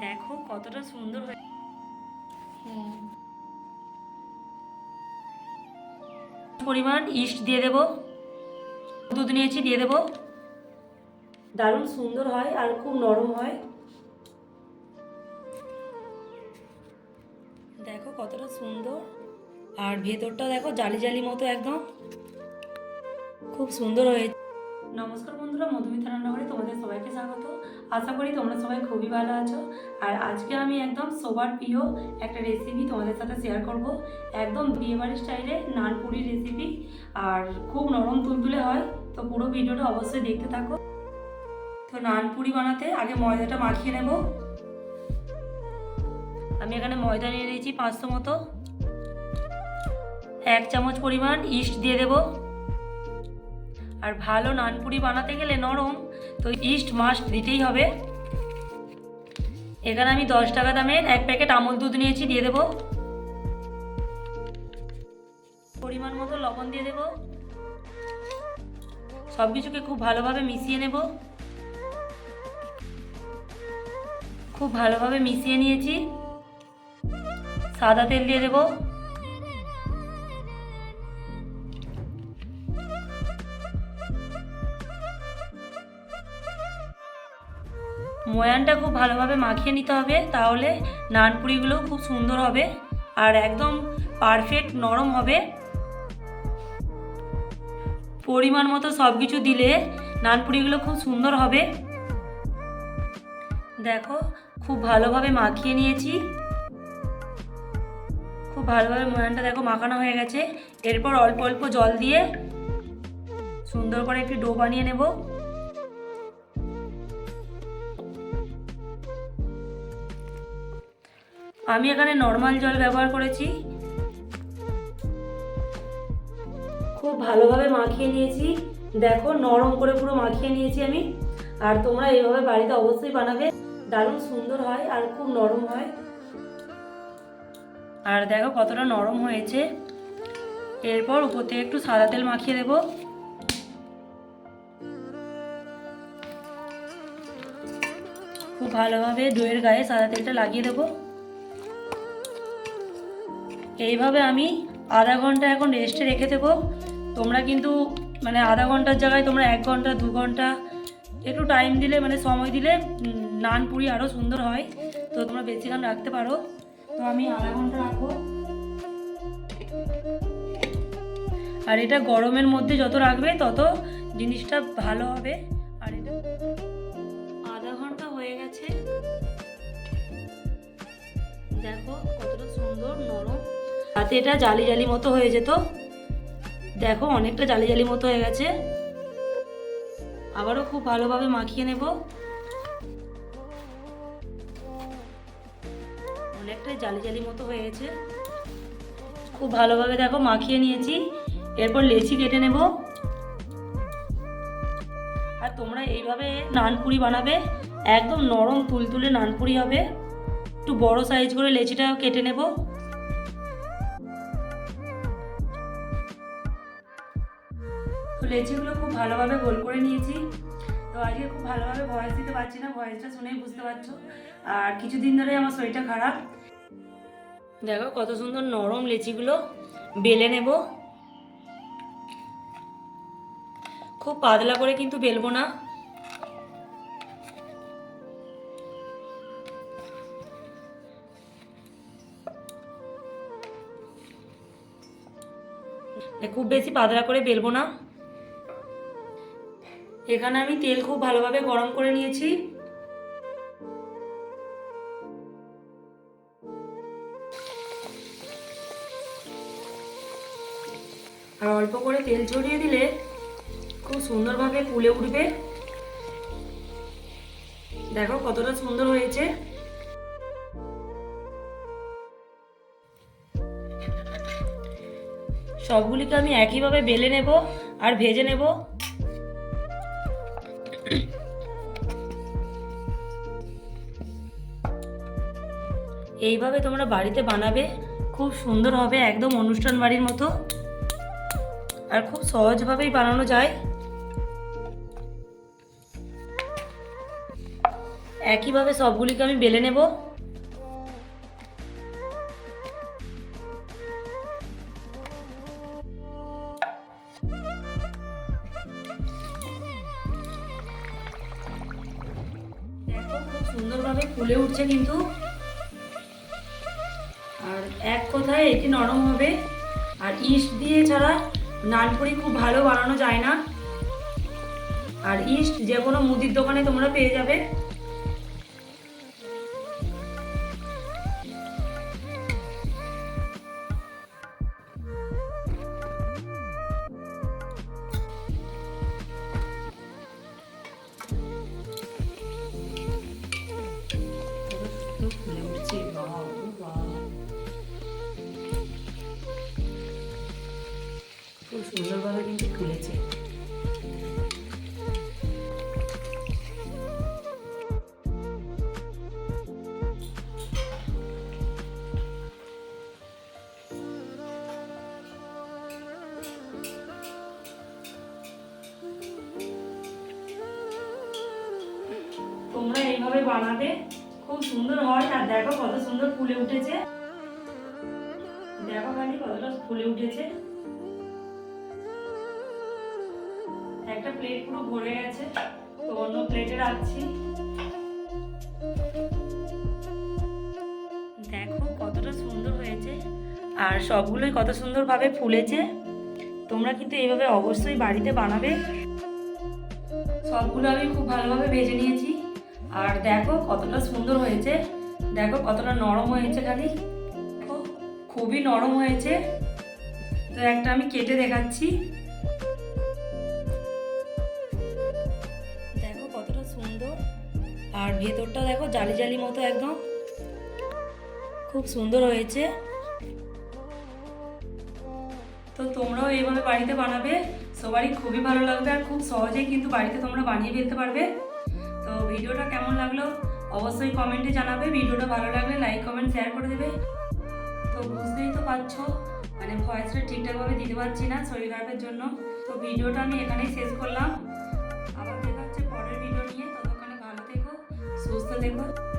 দেখো কতটা সুন্দর হয়ে হ্যাঁ। পরিমাণ ইস্ট দিয়ে দেব। দুধ নিয়েছি দিয়ে দেব। দারুণ সুন্দর হয় আর খুব নরম হয়। দেখো কতটা সুন্দর। আর ভেতরটা দেখো জালি জালি মতো একদম। খুব সুন্দর হয়েছে। নমস্কার বন্ধুরা, মধুমিতা রান্নাঘরে তোমাদের সবাইকে স্বাগত। আশা করি তোমরা সবাই খুবই ভালো আছো। আর আজকে আমি একদম সবার প্রিয় একটা রেসিপি তোমাদের সাথে শেয়ার করব। একদম বিয়েবাড়ি স্টাইলে নান নানপুরি রেসিপি আর খুব নরম তুলতুলে হয়, তো পুরো ভিডিওটা অবশ্যই দেখতে থাকো। তো নানপুরি বানাতে আগে ময়দাটা মাখিয়ে নেব। আমি এখানে ময়দা নিয়ে নিয়েছি পাঁচশো মতো। এক চামচ পরিমাণ ইস্ট দিয়ে দেবো। আর ভালো নানপুরি বানাতে গেলে নরম, তো ইস্ট মাস্ট দিতেই হবে। এখানে আমি দশ টাকা দামের এক প্যাকেট আমুল দুধ নিয়েছি, দিয়ে দেব। পরিমাণ মতো লবণ দিয়ে দেব। সব কিছুকে খুব ভালোভাবে মিশিয়ে নেব। খুব ভালোভাবে মিশিয়ে নিয়েছি। সাদা তেল দিয়ে দেবো। ময়ানটা খুব ভালোভাবে মাখিয়ে নিতে হবে, তাহলে নানপুরিগুলো খুব সুন্দর হবে আর একদম পারফেক্ট নরম হবে। পরিমাণ মতো সব কিছু দিলে নানপুরিগুলো খুব সুন্দর হবে। দেখো, খুব ভালোভাবে মাখিয়ে নিয়েছি। খুব ভালোভাবে ময়ানটা দেখো মাখানো হয়ে গেছে। এরপর অল্প অল্প জল দিয়ে সুন্দর করে একটি ডো বানিয়ে নেব। আমি এখানে নর্মাল জল ব্যবহার করেছি। খুব ভালোভাবে মাখিয়ে নিয়েছি। দেখো নরম করে পুরো মাখিয়ে নিয়েছি আমি। আর তোমরা এইভাবে বাড়িতে অবশ্যই বানাবে। দারুণ সুন্দর হয় আর খুব নরম হয়। আর দেখো কতটা নরম হয়েছে। এরপর উপর থেকে একটু সাদা তেল মাখিয়ে দেবো। খুব ভালোভাবে দইয়ের গায়ে সাদা তেলটা লাগিয়ে দেবো। এইভাবে আমি আধা ঘণ্টা এখন রেস্টে রেখে দেবো। তোমরা কিন্তু মানে আধা ঘণ্টার জায়গায় তোমরা এক ঘণ্টা, দু ঘণ্টা, একটু টাইম দিলে মানে সময় দিলে নান পুরি আরও সুন্দর হয়। তো তোমরা বেশিক্ষণ রাখতে পারো। তো আমি আধা ঘণ্টা রাখব। আর এটা গরমের মধ্যে যত রাখবে, তত জিনিসটা ভালো হবে। হাতে এটা জালি জালি মতো হয়ে যেত। দেখো, অনেকটা জালি জালি মতো হয়ে গেছে। আবারও খুব ভালোভাবে মাখিয়ে নেব। অনেকটাই জালি জালি মতো হয়ে গেছে। খুব ভালোভাবে দেখো মাখিয়ে নিয়েছি। এরপর লেচি কেটে নেব। আর তোমরা এইভাবে নানপুরি বানাবে। একদম নরম তুলতুলে নানপুরি হবে। একটু বড় সাইজ করে লেচিটা কেটে নেব। তো লেচিগুলো খুব ভালোভাবে গোল করে নিয়েছি। তো আজকে খুব ভালোভাবে ভয়েস দিতে পারছি না ভয়েসটা শুনেই বুঝতে পারছ। আর কিছুদিন ধরে আমার শরীরটা খারাপ। দেখো কত সুন্দর নরম লেচিগুলো বেলে নেব। খুব পাতলা করে কিন্তু বেলবো না। খুব বেশি পাতলা করে বেলবো না। এখানে আমি তেল খুব ভালোভাবে গরম করে নিয়েছি। আর অল্প করে তেল ছড়িয়ে দিলে খুব সুন্দরভাবে ফুলে উঠবে। দেখো কতটা সুন্দর হয়েছে। সবগুলিকে আমি একইভাবে বেলে নেব আর ভেজে নেব। এইভাবে তোমরা বাড়িতে বানাবে, খুব সুন্দর হবে, একদম অনুষ্ঠান বাড়ির মতো। আর খুব সহজভাবেই বানানো যায়। একইভাবে সবগুলিকে আমি বেলে নেব। সুন্দরভাবে ফুলে উঠছে কিন্তু। আর এক কথায় এটি নরম হবে। আর ইস্ট দিয়ে ছাড়া নানপুরি খুব ভালো বানানো যায় না। আর ইস্ট যে কোনো মুদির দোকানে তোমরা পেয়ে যাবে। ফুলে উঠছে বাহ খুব সুন্দরভাবে কিন্তু ফুলেছে তোমরা এইভাবে বানাবে খুব সুন্দর হয়, আর দেখো কত সুন্দর ফুলে উঠেছে। দেখো খালি কতটা ফুলে উঠেছে। একটা প্লেট পুরো ভরে গেছে, তো অন্য প্লেটে রাখছি। দেখো কতটা সুন্দর হয়েছে, আর সবগুলোই কত সুন্দরভাবে ফুলেছে। তোমরা কিন্তু এইভাবে অবশ্যই বাড়িতে বানাবে। সবগুলো আমি খুব ভালোভাবে ভেজে নিয়েছি। আর দেখো কতটা সুন্দর হয়েছে, দেখো কতটা নরম হয়েছে খালি। খুবই নরম হয়েছে। তো একটা আমি কেটে দেখাচ্ছি। আর ভেতরটা দেখো জালি জালি মতো একদম। খুব সুন্দর হয়েছে। তো তোমরাও এইভাবে বাড়িতে বানাবে, সবারই খুবই ভালো লাগবে আর খুব সহজেই কিন্তু বাড়িতে তোমরা বানিয়ে ফেলতে পারবে। তো ভিডিওটা কেমন লাগল অবশ্যই কমেন্টে জানাবে, ভিডিওটা ভালো লাগলে লাইক কমেন্ট শেয়ার করে দেবে। তো বুঝতেই তো পারছ মানে ভয়েসটা ঠিকঠাকভাবে দিতে পারছি না শরীর খারাপের জন্য। তো ভিডিওটা আমি এখানেই শেষ করলাম। Hallelujah.